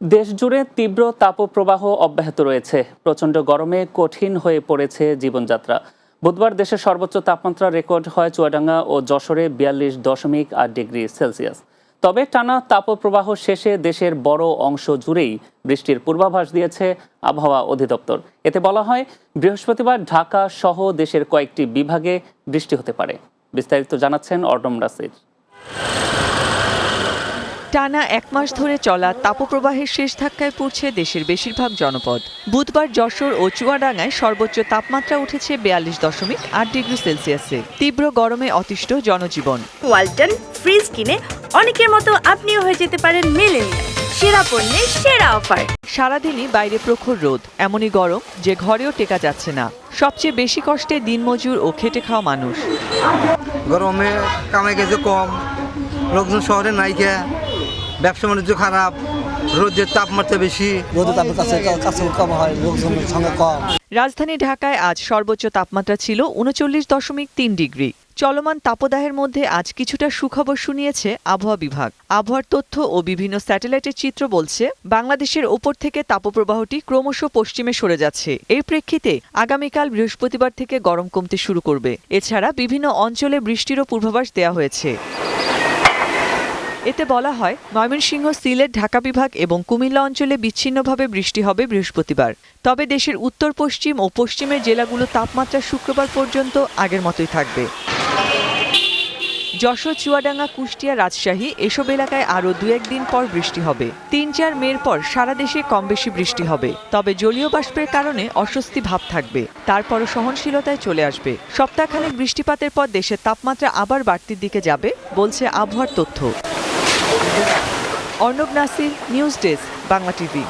দেশজুড়ে তীব্র তাপপ্রবাহ অব্যাহত রয়েছে। প্রচণ্ড গরমে কঠিন হয়ে পড়েছে জীবনযাত্রা। বুধবার দেশের সর্বোচ্চ তাপমাত্রা রেকর্ড হয় চুয়াডাঙ্গা ও যশোরে বিয়াল্লিশ দশমিক আট ডিগ্রি সেলসিয়াস। তবে টানা তাপপ্রবাহ শেষে দেশের বড় অংশ জুড়েই বৃষ্টির পূর্বাভাস দিয়েছে আবহাওয়া অধিদপ্তর। এতে বলা হয়, বৃহস্পতিবার ঢাকা সহ দেশের কয়েকটি বিভাগে বৃষ্টি হতে পারে। বিস্তারিত জানাচ্ছেন অর্ডম রাসির টানা এক মাস ধরে চলা তাপপ্রবাহের শেষ ধাক্কায় পড়ছে দেশের বেশিরভাগ জনপদ। বুধবার যশোর ও চুয়াডাঙ্গায় সর্বোচ্চ তাপমাত্রা উঠেছে বিয়াল্লিশ দশমিক আট ডিগ্রি সেলসিয়াসে। তীব্র গরমে অতিষ্ঠ জনজীবন। ওয়ালটন ফ্রিজ কিনে অনেকের মতো আপনিও হয়ে যেতে পারেন মেলেনিয়া সেরা পণ্যের সেরা অফার। সারাদিনই বাইরে প্রখর রোদ। এমনই গরম যে ঘরেও টেকা যাচ্ছে না। সবচেয়ে বেশি কষ্টে দিনমজুর ও খেটে খাওয়া মানুষ। গরমে কামাই গেছে কম। লোকজন শহরে নাই কে। ব্যবসা বাণিজ্য খারাপ রোদের তাপমাত্রা বেশি। রোদের তাপমাত্রা কম হয় লোকজনের সংখ্যা কম। রাজধানী ঢাকায় আজ সর্বোচ্চ তাপমাত্রা ছিল উনচল্লিশ দশমিক তিন ডিগ্রি। চলমান তাপদাহের মধ্যে আজ কিছুটা সুখবর শুনিয়েছে আবহাওয়া বিভাগ। আবহাওয়ার তথ্য ও বিভিন্ন স্যাটেলাইটের চিত্র বলছে বাংলাদেশের ওপর থেকে তাপপ্রবাহটি ক্রমশ পশ্চিমে সরে যাচ্ছে। এর প্রেক্ষিতে আগামীকাল বৃহস্পতিবার থেকে গরম কমতে শুরু করবে। এছাড়া বিভিন্ন অঞ্চলে বৃষ্টিরও পূর্বাভাস দেওয়া হয়েছে। এতে বলা হয়, ময়মনসিংহ, সিলেট, ঢাকা বিভাগ এবং কুমিল্লা অঞ্চলে বিচ্ছিন্নভাবে বৃষ্টি হবে বৃহস্পতিবার। তবে দেশের উত্তর, পশ্চিম ও পশ্চিমের জেলাগুলো তাপমাত্রা শুক্রবার পর্যন্ত আগের মতোই থাকবে। যশোর, চুয়াডাঙ্গা, কুষ্টিয়া, রাজশাহী এসব এলাকায় আরও দু একদিন পর বৃষ্টি হবে। তিন চার মের পর সারা দেশে কম বেশি বৃষ্টি হবে। তবে জলীয় বাষ্পের কারণে অস্বস্তি ভাব থাকবে। তারপরও সহনশীলতায় চলে আসবে। সপ্তাহখানেক বৃষ্টিপাতের পর দেশের তাপমাত্রা আবার বাড়তির দিকে যাবে, বলছে আবহাওয়ার তথ্য। Arnab Nasir news desk Bangla TV.